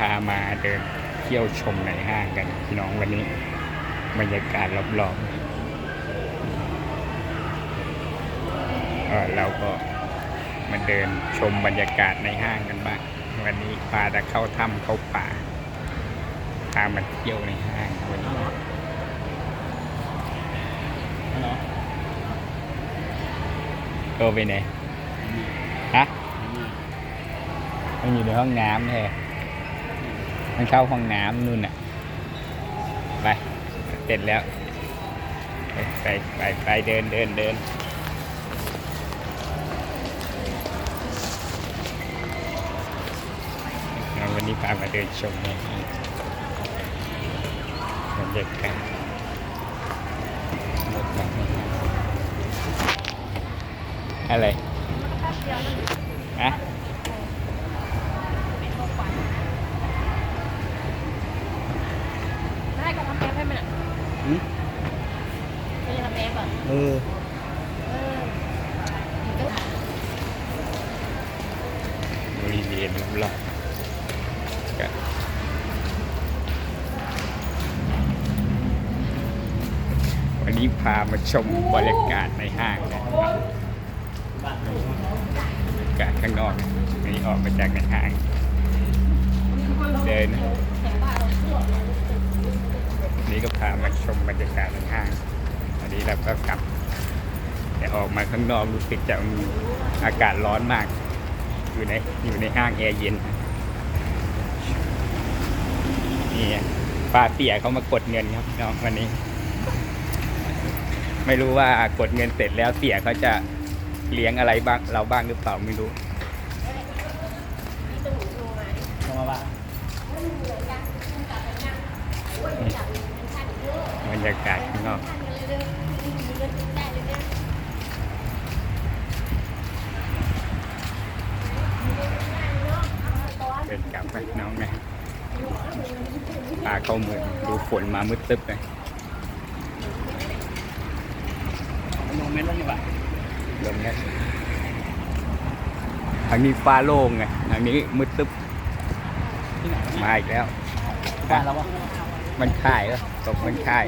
พามาเดินเที่ยวชมในห้างกันพี่น้องวันนี้บรรยากาศรอบๆเออเราก็มาเดินชมบรรยากาศในห้างกันบ้างวันนี้พาจะเข้าถ้ำเข้าป่าพามาเที่ยวในห้างวันนี้โตไปไหนฮะมันอยู่ในห้องน้ำแท้ มันเข้าห้องน้ำนู่นน่ะ ไป เสร็จแล้ว ไปไปไปไปเดินเดินเดินวันนี้พามาเดินชมนะบรรยากาศอะไรอะ ได้ก็ทำแอปให้มันอะ หืม ไม่ได้ทำแอปอะ เออ เออมันก็ บ ริเวณรอบๆก็วันนี้พามาชมบรรยากาศในห้างนะครับบรรยากาศข้างนอกนี่ออกมาจากในห้าง เดิน นี่ก็พามาชมบรรยากาศในห้างอันนี้เราก็กลับแต่ออกมาข้างนอกรู้สึกจะอากาศร้อนมาก อยู่ในอยู่ในห้างแอร์เย็นนี่ป้าเตี่ยเขามากดเงินครับน้องวันนี้ ไม่รู้ว่ากดเงินเสร็จแล้วเตี่ยเขาจะเลี้ยงอะไรบ้างเราบ้างหรือเปล่าไม่รู้เข้ามาบ้างบรรยากาศข้างนอก เป็นกลับไปน้องนะพาเข้าเมืองดูฝนมามืดตึ๊บเลยโมเมนต์ลงดีกว่าลมนะทางนี้ฟ้าโล่งไงทางนี้มืดตึ๊บที่ไหนมาอีกแล้วบ้านเราวะมันค่ายแล้วตกมันค่าย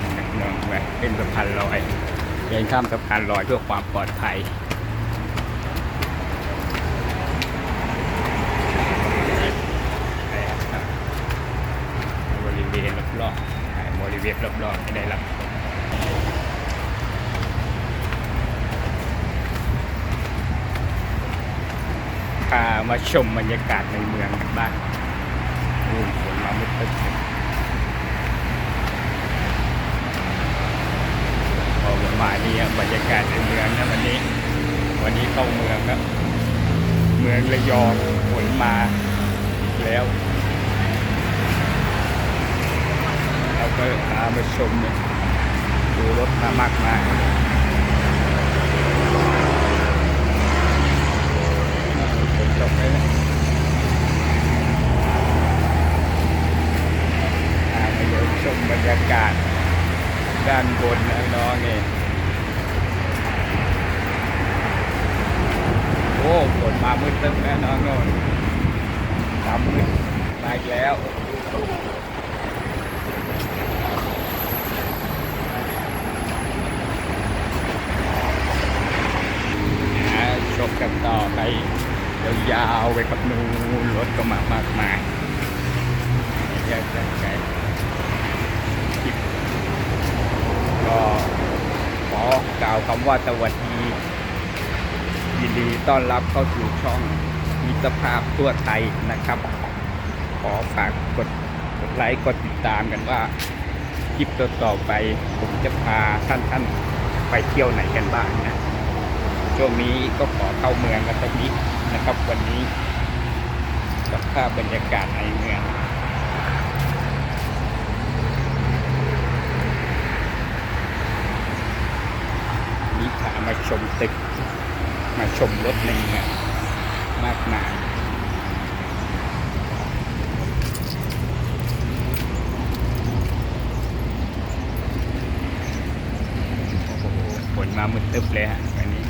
มนะน้องแบบเป็นสะพานลอยเดินข้ามสะพานลอยเพื่อความปลอดภัยบริเวณรอบๆบริเวณรอบๆให้ได้รับมพามาชมบรรยากาศในเมืองกันบ้างนู่นฝนมาไม่ตึกพ มีบรรยากาศในเมืองนะวันนี้ วันนี้เข้าเมืองแล้วเมืองระยองฝนมาแล้วเราก็พามาชมเนี่ยดูรถมามากมายฝนตกเลยนะอ่ามาเดี๋ยวชมบรรยากาศด้านบนนะน้องเนี่ โอ้ฝนมามืดตึ๊บนะน้องโน่นดำมืดมาอีกแล้วอ่าชมกันต่อไปยาวๆไปกับนูนรถก็มามากมายแยกกันไกลคลิปก็ขอกล่าวคำว่าสวัสดี ยินดีต้อนรับเข้าสู่ช่องมิตรภาพทั่วไทยนะครับ ขอฝากกดกดไลค์กดติดตามกันว่าคลิปต่อๆไป ผมจะพาท่านๆไปเที่ยวไหนกันบ้างนะช่วงนี้ก็ขอเข้าเมืองกันสักนิดนะครับ วันนี้กับภาพบรรยากาศในเมืองนี่พามาชมตึกาชมรถในเมืองมากมายฝนมามืดตึ๊บเลยฮะวันนี้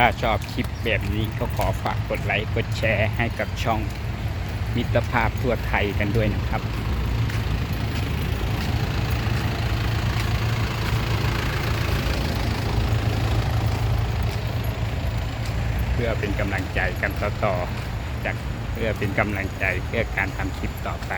ถ้าชอบคลิปแบบนี้ก็ขอฝากกดไลค์กดแชร์ให้กับช่องมิตรภาพทั่วไทยกันด้วยนะครับเพื่อเป็นกำลังใจกันต่อๆจากเพื่อเป็นกำลังใจเพื่อการทำคลิปต่อไป